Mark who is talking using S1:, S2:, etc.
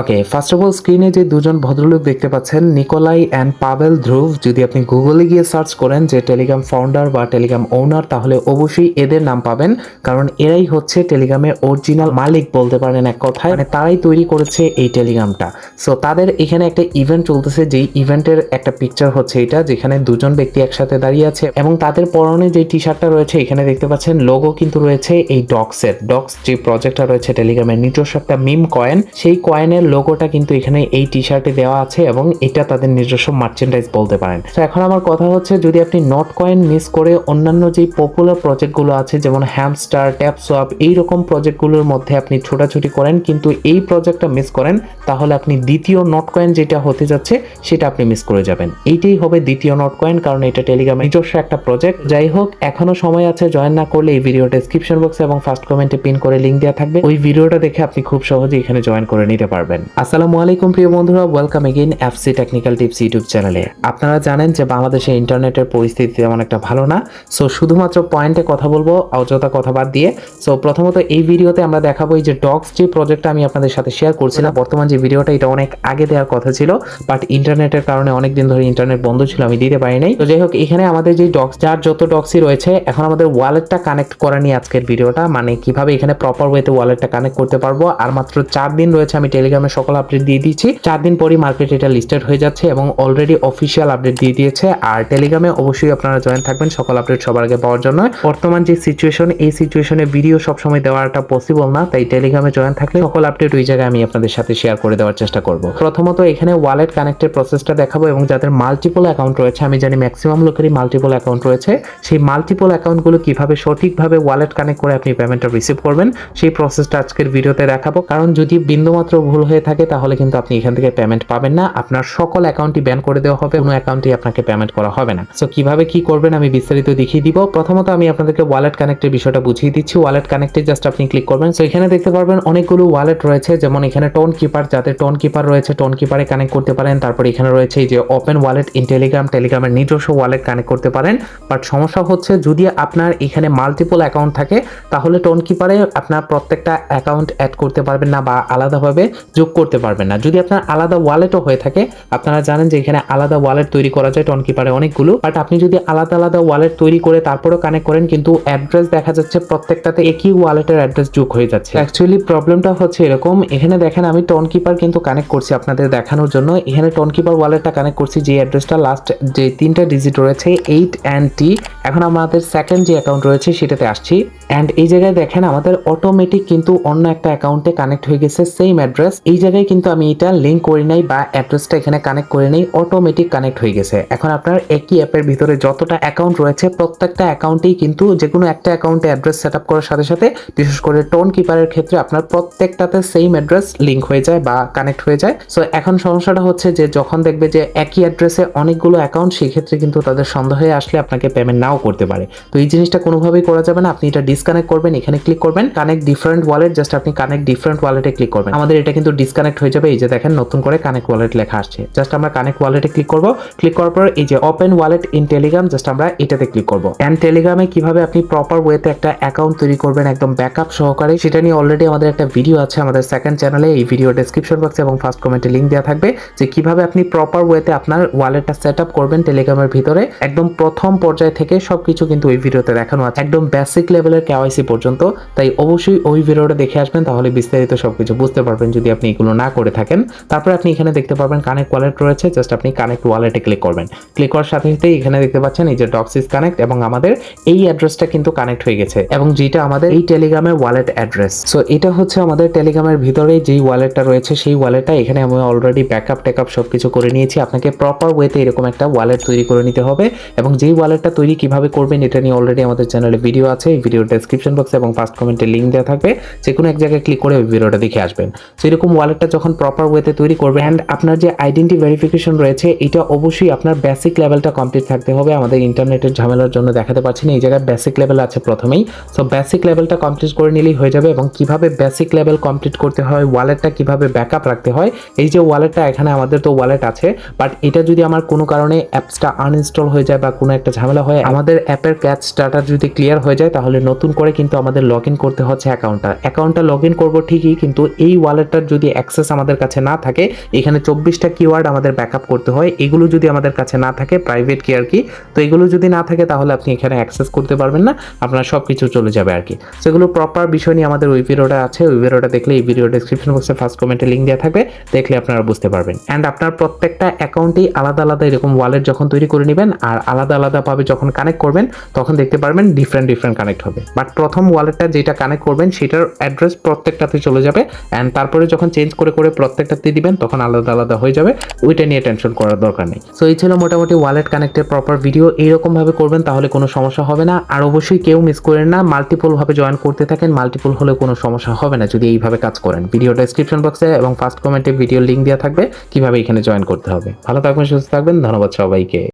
S1: Okay first of all স্ক্রিনে যে দুজন ভদ্রলোক দেখতে পাচ্ছেন, নিকোলাই অ্যান্ড পাভেল ধ্রুব, যদি আপনি গুগলে গিয়ে সার্চ করেন যে টেলিগ্রাম ফাউন্ডার বা টেলিগ্রাম ওনার তাহলে অবশ্যই এদের নাম পাবেন, কারণ এরাই হচ্ছে টেলিগ্রামের অরিজিনাল মালিক বলতে পারেন এক কথায় মানে তারাই তৈরি করেছে এই টেলিগ্রামটা সো তাদের এখানে একটা ইভেন্ট চলতেছে, যেই ইভেন্টের একটা পিকচার হচ্ছে এটা, যেখানে দুজন ব্যক্তি একসাথে দাঁড়িয়ে আছে, এবং তাদের পরনে যে টি শার্টটা রয়েছে, এখানে দেখতে পাচ্ছেন লোগো কিন্তু রয়েছে এই ডক্সের ডক্স যে প্রজেক্টটা রয়েছে টেলিগ্রামের নিজস্ব একটা মিম কয়েন সেই কয়েনের লোগোটা কিন্তু এখানে এই টি শার্টে দেওয়া আছে এবং এটা তাদের নিজস্ব মার্চেন্ডাইজ বলতে পারেন। তো এখন আমার কথা হচ্ছে, যদি আপনি নট কয়েন মিস করে অন্যান্য যে পপুলার প্রজেক্টগুলো আছে, যেমন হ্যামস্টার ট্যাপ সোয়াপ এইরকম প্রজেক্টগুলোর মধ্যে আপনি ছোটাছুটি করেন, কিন্তু এই প্রজেক্টটা মিস করেন, তাহলে আপনি দ্বিতীয় নট কয়েন যেটা হতে যাচ্ছে, সেটা আপনি মিস করে যাবেন। এইটাই হবে দ্বিতীয় নট কয়েন কারণ এটা টেলিগ্রামের নিজস্ব একটা প্রজেক্ট যাই হোক, এখনও সময় আছে জয়েন না করলে এই ভিডিও ডেসক্রিপশন বক্সে এবং ফার্স্ট কমেন্টে পিন করে লিঙ্ক দেওয়া থাকবে। ওই ভিডিওটা দেখে আপনি খুব সহজে এখানে জয়েন করে নিতে পারবেন। আসসালামু আলাইকুম প্রিয় বন্ধুরা welcome again FC technical tips YouTube চ্যানেলে আপনারা জানেন যে বাংলাদেশে ইন্টারনেটের পরিস্থিতি তেমন একটা ভালো না সো শুধুমাত্র পয়েন্টে কথা বলব, অযথা কথা বাদ দিয়ে। সো প্রথমত এই ভিডিওতে আমরা দেখাবো এই যে ডগস যে প্রজেক্টটা আমি আপনাদের সাথে শেয়ার করছিলাম, বর্তমান যে ভিডিওটা এটা অনেক আগে দেওয়ার কথা ছিল বাট ইন্টারনেটের কারণে অনেক দিন ধরে ইন্টারনেট বন্ধ ছিল, আমি দিতে পারি নাই। তো যাই হোক, এখানে আমাদের যে ডক্স যার যত ডক্সই রয়েছে, এখন আমাদের ওয়ালেটটা কানেক্ট করা নিয়ে আজকের ভিডিওটা মানে কীভাবে এখানে প্রপার ওয়েতে ওয়ালেটটা কানেক্ট করতে পারব, আর মাত্র চার দিন রয়েছে আমি টেলিগ্রামে সকল আপডেট দিয়ে দিচ্ছি চার দিন পরই মার্কেট এটা লিস্টেড হয়ে যাচ্ছে এবং অলরেডি অফিসিয়াল আপডেট দিয়ে দিয়েছে। আর টেলিগ্রামে অবশ্যই আপনারা জয়েন থাকবেন। সকল আপডেট সবার আগে পাওয়ার জন্য। বর্তমান যে সিচুয়েশন এই সিচুয়েশনে ভিডিও সবসময় দেওয়াটা পসিবল না। তাই টেলিগ্রামে জয়েন থাকলে সকল আপডেট ওই জায়গায় আমি আপনাদের সাথে শেয়ার করে দেওয়ার চেষ্টা করব। প্রথমত এখানে ওয়ালেট কানেক্টের প্রসেসটা দেখাবো এবং যাদের মাল্টিপল অ্যাকাউন্ট রয়েছে, আমি জানি ম্যাক্সিমাম লোকেরই মাল্টিপল অ্যাকাউন্ট রয়েছে। সেই মাল্টিপল অ্যাকাউন্টগুলো কীভাবে সঠিকভাবে ওয়ালেট কানেক্ট করে আপনি পেমেন্টটা রিসিভ করবেন, সেই প্রসেসটা আজকের ভিডিওতে দেখাবো। কারণ যদি বিন্দুমাত্র ভুল হয়ে থাকে, তাহলে কিন্তু আপনি এখান থেকে পেমেন্ট পাবেন না। আপনার সকল অ্যাকাউন্টই ব্যান করে দেওয়া হবে, কোনো অ্যাকাউন্টই আপনাকে পেমেন্ট করা হবে না। সো কীভাবে কি করবেন আমি বিস্তারিত দেখিয়ে দিব। প্রথমত আমি আপনাদেরকে ওয়ালেট কানেক্টের বিষয়টা বুঝিয়ে দিচ্ছি। ওয়ালেট কানেক্টে জাস্ট আপনি ক্লিক করবেন। সো এখানে দেখতে পারবেন অনেকগুলো ওয়ালেট রয়েছে। যেমন এখানে টোন কিপার যাদের টোন কিপার রয়েছে টোন কিপারে কানেক্ট করতে পারেন। তারপর এখানে রয়েছে যে ওপেন ওয়ালেট ইন টেলিগ্রাম টেলিগ্রামের নিজস্ব ওয়ালেট কানেক্ট করতে পারেন। বাট সমস্যা হচ্ছে, যদি আপনার এখানে মাল্টিপল অ্যাকাউন্ট থাকে, তাহলে টোন কিপারে আপনার প্রত্যেকটা অ্যাকাউন্ট অ্যাড করতে পারবেন না বা আলাদাভাবে। যোগ করতে পারবেন না। যদি আপনার আলাদা ওয়ালেটও হয়ে থাকে, আপনারা জানেন যে এখানে আলাদা ওয়ালেট তৈরি করা যায় টোন কিপারে অনেকগুলো। বাট আপনি যদি আলাদা আলাদা ওয়ালেট তৈরি করে তারপরেও কানেক্ট করেন, কিন্তু অ্যাড্রেস দেখা যাচ্ছে প্রত্যেকটাতে একই ওয়ালেটের অ্যাড্রেস যোগ হয়ে যাচ্ছে। অ্যাকচুয়ালি প্রবলেমটা হচ্ছে এরকম। এখানে দেখেন, আমি টোন কিপার কিন্তু কানেক্ট করছি আপনাদের দেখানোর জন্য। এখানে টোন কিপার ওয়ালেটটা কানেক্ট করছি যে অ্যাড্রেসটা লাস্ট যে তিনটা ডিজিট রয়েছে এইট অ্যান্ড টি এখন আমাদের সেকেন্ড যে অ্যাকাউন্ট রয়েছে, সেটাতে আসছি। অ্যান্ড এই জায়গায় দেখেন, আমাদের অটোমেটিক কিন্তু অন্য একটা অ্যাকাউন্টে কানেক্ট হয়ে গেছে সেম অ্যাড্রেস এই জায়গায় কিন্তু আমি এটা লিঙ্ক করি নাই বা অ্যাড্রেসটা এখানে কানেক্ট করে নেই অটোমেটিক কানেক্ট হয়ে গেছে। এখন আপনার একই অ্যাপের ভিতরে যতটা অ্যাকাউন্ট রয়েছে, প্রত্যেকটা অ্যাকাউন্টেই কিন্তু যে কোনো একটা অ্যাকাউন্টে অ্যাড্রেস সেট আপ করার সাথে সাথে, বিশেষ করে টোন কিপারের ক্ষেত্রে আপনার প্রত্যেকটাতে সেম অ্যাড্রেস লিঙ্ক হয়ে যায় বা কানেক্ট হয়ে যায়। সো এখন সমস্যাটা হচ্ছে যে যখন দেখবে যে একই অ্যাড্রেসে অনেকগুলো অ্যাকাউন্ট সেই ক্ষেত্রে কিন্তু তাদের সন্দেহে আসলে আপনাকে পেমেন্ট নাও করতে পারে। তো এই জিনিসটা কোনোভাবেই করা যাবে না। আপনি এটা ডিসকানেক্ট করবেন, এখানে ক্লিক করবেন কানেক্ট ডিফারেন্ট ওয়ালেট জাস্ট আপনি কানেক্ট ডিফারেন্ট ওয়ালেটে ক্লিক করবেন। আমাদের এটা কিন্তু ডিসকানেক্ট হয়ে যাবে। এই যে দেখেন, নতুন করে কানেক্ট ওয়ালেট লেখা আসছে। জাস্ট আমরা কানেক্ট ওয়ালেটে ক্লিক করব। ক্লিক করার পর এই যে open wallet in Telegram just আমরা এটাতে ক্লিক করব। অ্যান্ড টেলিগ্রামে কীভাবে আপনি প্রপার ওয়েতে একটা অ্যাকাউন্ট তৈরি করবেন একদম ব্যাকআপ সহকারে, সেটা নিয়ে অলরেডি আমাদের একটা ভিডিও আছে আমাদের সেকেন্ড চ্যানেলে এই ভিডিও ডেসক্রিপশন বক্সে এবং ফার্স্ট কমেন্টে লিঙ্ক দেওয়া থাকবে যে কীভাবে আপনি প্রপার ওয়েতে আপনার ওয়ালেটটা সেট আপ করবেন টেলিগ্রামের ভিতরে। একদম প্রথম পর্যায় থেকে সবকিছু কিন্তু ওই ভিডিওতে দেখানো আছে। একদম বেসিক লেভেলের কেওয়াইসি পর্যন্ত। তাই অবশ্যই ওই ভিডিওটা দেখে আসবেন, তাহলে বিস্তারিত সবকিছু বুঝতে পারবেন যদি আপনি এগুলো না করে থাকেন, তারপরে আপনি এখানে দেখতে পারবেন কানেক্ট ওয়ালেট রয়েছে জাস্ট আপনি কানেক্ট ওয়ালেটে ক্লিক করবেন। ক্লিক করার সাথে সাথে এখানে দেখতে পাচ্ছেন এই যে ডক্সিস কানেক্ট এবং আমাদের এই অ্যাড্রেসটা কিন্তু কানেক্ট হয়ে গেছে এবং যেটা আমাদের এই টেলিগ্রামের ওয়ালেট অ্যাড্রেস সো এটা হচ্ছে আমাদের টেলিগ্রামের ভিতরে যেই ওয়ালেটটা রয়েছে, সেই ওয়ালেটটা এখানে আমি অলরেডি ব্যাকআপ টেকআপ সব কিছু করে নিয়েছি। আপনাকে প্রপার ওয়েতে এরকম একটা ওয়ালেট তৈরি করে নিতে হবে এবং যেই ওয়ালেটটা তৈরি কীভাবে করবেন, এটা নিয়ে অলরেডি আমাদের চ্যানেলে ভিডিও আছে। এই ভিডিও ডেসক্রিপশন বক্সে এবং ফার্স্ট কমেন্টে লিঙ্ক দেওয়া থাকবে। যে কোনো এক জায়গায় ক্লিক করে ওই ভিডিওটা দেখে আসবেন। সো এরকম ওয়ালেটটা যখন প্রপার ওয়েতে তৈরি করবে অ্যান্ড আপনার যে আইডেন্টি ভেরিফিকেশন রয়েছে, এটা অবশ্যই আপনার বেসিক লেভেলটা কমপ্লিট থাকতে হবে। আমাদের ইন্টারনেটের ঝামেলার জন্য দেখাতে পারছি না, এই জায়গায় বেসিক লেভেল আছে প্রথমেই। সো বেসিক লেভেলটা কমপ্লিট করে নিলেই হয়ে যাবে, এবং কীভাবে বেসিক লেভেল কমপ্লিট করতে হয় ওয়ালেটটা কীভাবে ব্যাকআপ রাখতে হয়, এই যে ওয়ালেটটা এখানে আমাদের তো ওয়ালেট আছে বাট এটা যদি আমার কোনো কারণে অ্যাপসটা আনইনস্টল হয়ে যায় বা কোনো একটা ঝামেলা হয়, আমাদের অ্যাপের ক্যাচ স্টার্টার যদি ক্লিয়ার হয়ে যায়, তাহলে নতুন করে কিন্তু আমাদের লগ ইন করতে হচ্ছে অ্যাকাউন্টটা। অ্যাকাউন্টটা লগ ইন করব ঠিকই, কিন্তু এই ওয়ালেটটার যদি অ্যাক্সেস আমাদের কাছে না থাকে, এখানে চব্বিশটা কিওয়ার্ড আমাদের ব্যাকআপ করতে হয়। এগুলো যদি আমাদের কাছে না থাকে প্রাইভেট কি আর কি, তো এগুলো যদি না থাকে, তাহলে আপনি এখানে অ্যাক্সেস করতে পারবেন না, আপনার সব কিছু চলে যাবে আর কি। সেগুলো প্রপার বিষয় নিয়ে আমাদের ওই ভিডিওটা আছে, ওই ভিডিওটা দেখলে এই ভিডিও ডেসক্রিপশন বক্সে ফার্স্ট কমেন্টে লিঙ্ক দেওয়া থাকবে, দেখলে আপনারা বুঝতে পারবেন। অ্যান্ড আপনার প্রত্যেকটা অ্যাকাউন্টেই আলাদা আলাদা এরকম ওয়ালেট যখন তৈরি করে নেবেন, আর আলাদা আলাদাভাবে যখন কানেক্ট করবেন, তখন দেখতে পারবেন ডিফারেন্ট ডিফারেন্ট কানেক্ট হবে। বাট প্রথম ওয়ালেটটা যেটা কানেক্ট করবেন, সেটার অ্যাড্রেস প্রত্যেকটাতে চলে যাবে। অ্যান্ড তারপরে যখন চেঞ্জ করে করে প্রত্যেকটাতে দিবেন, তখন আলাদা আলাদা হয়ে যাবে। ওইটা নিয়ে টেনশন করার দরকার নেই। সো এই ছিল মোটামুটি ওয়ালেট কানেক্টের প্রপার ভিডিও এইরকম ভাবে করবেন তাহলে কোনো সমস্যা হবে না। আর অবশ্যই কেউ মিস করেন না। মাল্টিপল ভাবে জয়েন করতে থাকেন মাল্টিপল হলে কোনো সমস্যা হবে না যদি এইভাবে কাজ করেন। ভিডিও ডেসক্রিপশন বক্সে এবং ফার্স্ট কমেন্টে ভিডিও লিঙ্ক দেওয়া থাকবে, কীভাবে এখানে জয়েন করতে হবে। ভালো থাকবেন, সুস্থ থাকবেন। ধন্যবাদ সবাইকে।